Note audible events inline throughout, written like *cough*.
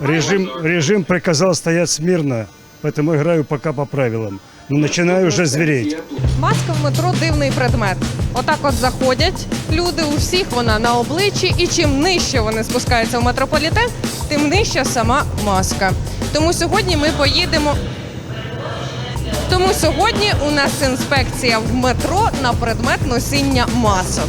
Режим, режим приказал стоять смирно, поэтому играю пока по правилам. Но начинаю уже звереть. Маска в метро дивний предмет. Отак от заходять люди, у всіх вона на обличчі, і чим нижче вони спускаються в метрополітен, тим нижча сама маска. Тому сьогодні ми поїдемо. Тому сьогодні у нас інспекція в метро на предмет носіння масок.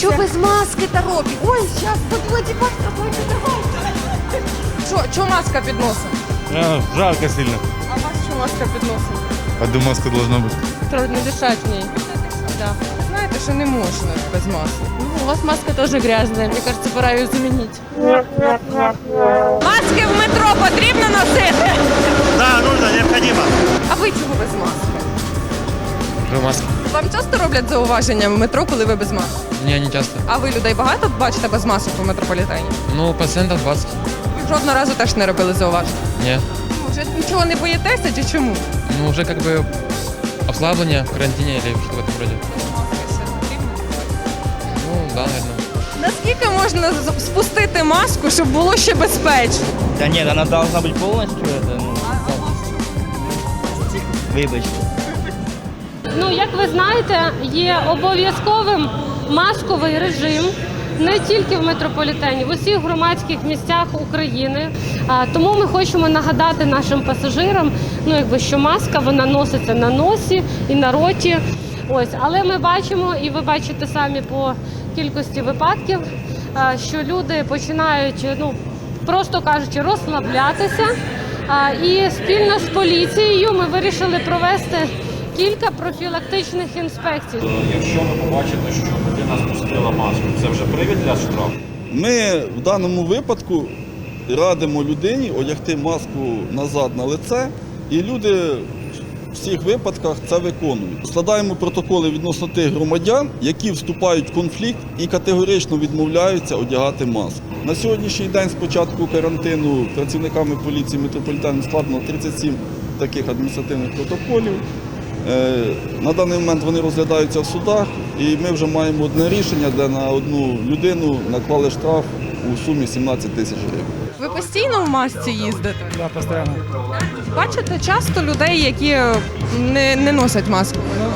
Чого без маски та робіть? Ой, зараз подводі маска, давайте давайте. Що, що маска під носом? А, жарко сильно. А у вас що маска під носом? А де маска должна бути? Трудно дышать в ней. Да. Знаете, что не можно без маски. Ну, У вас маска тоже грязная. Мне кажется, пора ее заменить. Маски в метро потрібно носити. Да, нужно, необходимо. А ви чого без маски? Що маска? Вам часто роблять зауваження в метро, коли ви без маски? Не, не часто. А ви людей багато бачите без масок у метрополітені? Ну, процентов 20. Жодного разу теж не робили зауважень. Не. Ну, Вже нічого не боїтеся чи чому? Ну, уже как бы ослабление в карантине или что-то в этом роде. Ну, да, наверное. Наскільки можна з- спустити маску, щоб було ще безпечно? Да нет, она должна быть полностью это, ну, вибачте. Ну, як ви знаєте, є обов'язковим масковий режим. Не тільки в метрополітені, в усіх громадських місцях України. Тому ми хочемо нагадати нашим пасажирам, ну якби що маска вона носиться на носі і на роті. Ось, але ми бачимо, і ви бачите самі по кількості випадків, що люди починають, ну просто кажучи, розслаблятися. І спільно з поліцією ми вирішили провести кілька профілактичних інспекцій. Якщо ви побачите, що людина спустила маску, це вже привід для штрафу? Ми в даному випадку радимо людині одягти маску назад на лице, і люди в всіх випадках це виконують. Складаємо протоколи відносно тих громадян, які вступають в конфлікт і категорично відмовляються одягати маску. На сьогоднішній день з початку карантину працівниками поліції метрополітену складено 37 таких адміністративних протоколів. Е, На даний момент вони розглядаються в судах, і ми вже маємо одне рішення, де на одну людину наклали штраф у сумі 17 тисяч гривень. Ви постійно в масці їздите? Да, постоянно. Бачите часто людей, які не, не носять маску. Ну,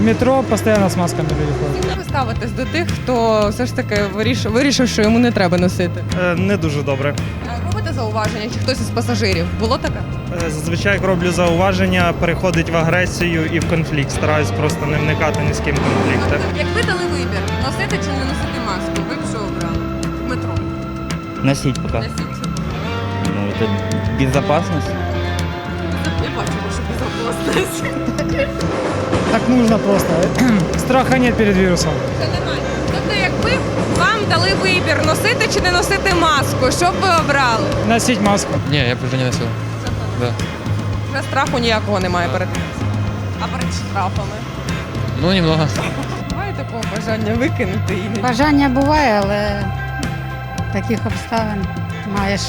в метро постоянно с масками люди ходят. Як ви ставитесь до тих, хто все ж таки вирішив, вирішив, що йому не треба носити? Не дуже добре. Робите зауваження, чи хтось із пасажирів? Було таке? Зазвичай роблю зауваження, переходить в агресію і в конфлікт. Стараюсь просто не вникати ні з ким в конфлікти. Якби дали вибір, носити чи не носити маску, ви б що обрали? В метро. Носить пока. Носіть? Ну, это безопасность. Я бачу вашу безопасність. Так нужно просто. *clears throat* Страха нет перед вирусом. Це. Тобто, якби вам дали вибір, носити чи не носити маску, що б ви обрали? Носить маску. Не, я бы уже не носил. Да. Вже страху ніякого немає перед. А перед штрафами. Ну, немного. Буває такого бажання викинути і не Бажання буває, але таких обставин маєш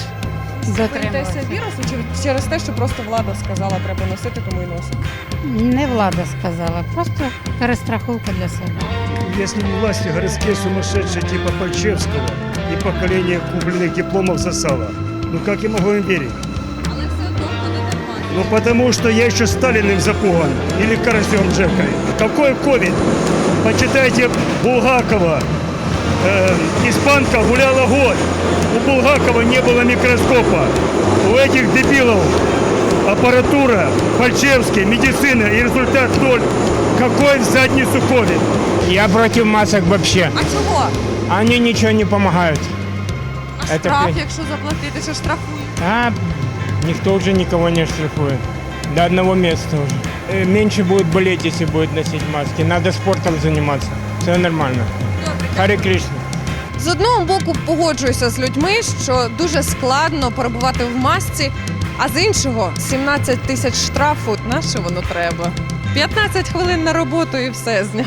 боїтеся дотримуватися. вірусу чи через те, що просто влада сказала, треба носити, тому і носить. Не влада сказала, просто перестраховка для себе. Если у власти городские сумасшедшие типа Пальчевского и поколение купленных дипломов засало, ну как я могу им верить? Ну потому что я еще Сталиным запуган или Карасем Джекой. Какой ковид? Почитайте Булгакова. Э, испанка гуляла год. У Булгакова не было микроскопа. У этих дебилов аппаратура, Пальчевский, медицина и результат ноль. Какой в задницу ковид? Я против масок вообще. А чого? Они ничего не помогают. А Це штраф, пи- якщо заплатити, що штрафують? А никто уже никого не штрафует. До одного места уже. Э, Меньше будет болеть, если будет носить маски. Надо спортом заниматься. Все нормально. Харе Кришна. З одного боку погоджуюся з людьми, що дуже складно перебувати в масці, а з іншого 17 тисяч штрафу. На що воно треба? 15 хвилин на роботу і все зняв.